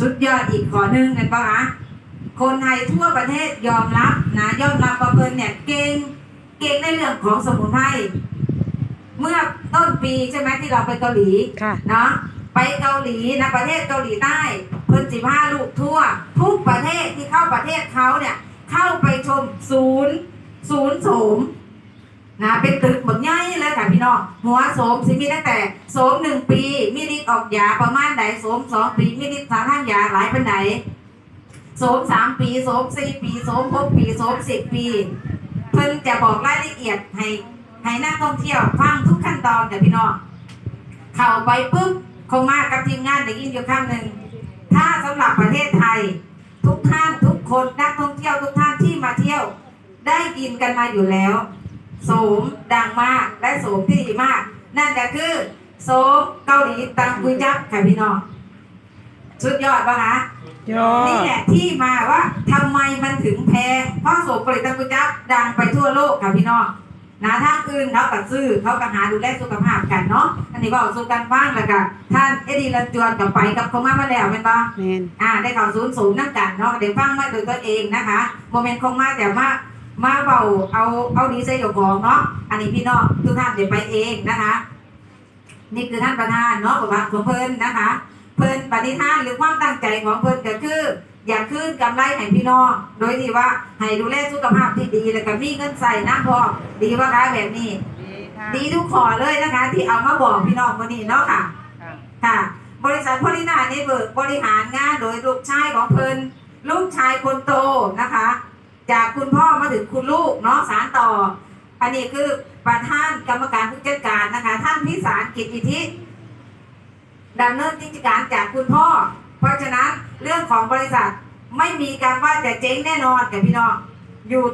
สุดยอดอีกข้อหนึ่งกันปะคะคนไทยทั่วประเทศยอมรับนะยอมรับว่าเพิ่นเนี่ยเก่งเก่งในเรื่องของสมุนไพรเมื่อต้นปีใช่ไหมที่เราไปเกาหลีค่ะเนาะไปเกาหลีนะประเทศเกาหลีใต้เพิ่นสิบห้าลูกทั่ว ทุกประเทศที่เข้าประเทศเขาเนี่ย เข้าไปชมศูนย์ศูนย์โสมนะเป็นตึกหมดใหญ่เลยค่ะพี่น้องหัวโสมสิมีตั้งแต่โสมหนึ่งปีมีฤทธิ์ ออกยาประมาณไหนโสมสองปีมีฤทธิ์ทางทางยาหลายเป็นไหนโสมสามปีโสมสี่ปีโสมหกปีโสมสิบปี เพิ่นจะบอกรายละเอียดให้ให้นักท่องเที่ยวฟังทุกขั้นตอนเดี๋ยวพี่น้องเข้าไปปุ๊บคงมากับทีมงานได้ยินอยู่ครั้งหนึ่งถ้าสำหรับประเทศไทย ทุกท่านทุกคนนักท่องเที่ยวทุกท่านที่มาเที่ยว ได้ยินกันมาอยู่แล้ว โสมดังมากและโสมที่ดีมาก นั่นก็คือ โสมเกาหลีตังกุยจับค่ะพี่น้องสุดยอดปะคะยอนี่ดแหละที่มาว่าทำไมมันถึงแพงเพราะโสมเกาหลีตังกุยจับดังไปทั่วโลกค่ะพี่น้องนะทางอื่นเขาก็ซื้อเขาก็หาดูแลสุขภาพกันเนาะอันนี้บอกสู่กันบ้างแล้วก็ท่านเอดีรันจวนกับไปกับเขามามาแล้วเป็นปะแมนอ่าได้ข่าวศูนย์ศูนย์นั่งกันเนาะเดี๋ยวฟังมาโดยตัวเองนะคะโมเมนต์คงมาแต่มามาเบาเอาเอาดีใส่กับของเนาะอันนี้พี่น้องทุกท่านเดี๋ยวไปเองนะคะ นี่คือท่านประธานเนาะประวัติของเพิ่นนะคะ เพิ่นปฏิทานหรือความตั้งใจของเพิ่นก็คือ อยากคืนกำไรให้พี่น้อง โดยที่ว่าให้ดูแลสุขภาพที่ดีแล้วก็มีเงินใส่น้ำพอดีว่าคะแบบนี้ ดีทุกขอเลยนะคะ ที่เอามาบอกพี่น้องวันนี้เนาะค่ะค่ะ บริษัทพลินาเนเบิร์กบริหารงานโดยลูกชายของเพิ่นลูกชายคนโตนะคะ จากคุณพ่อมาถึงคุณลูกเนาะสารต่อ อันนี้คือประธานกรรมการผู้จัด กิจอิทธิดำเนินกิจการจากคุณพ่อ เพราะฉะนั้นเรื่องของบริษัทไม่มีการว่าจะเจ๊งแน่นอนกับพี่น้องอยู่ต่อ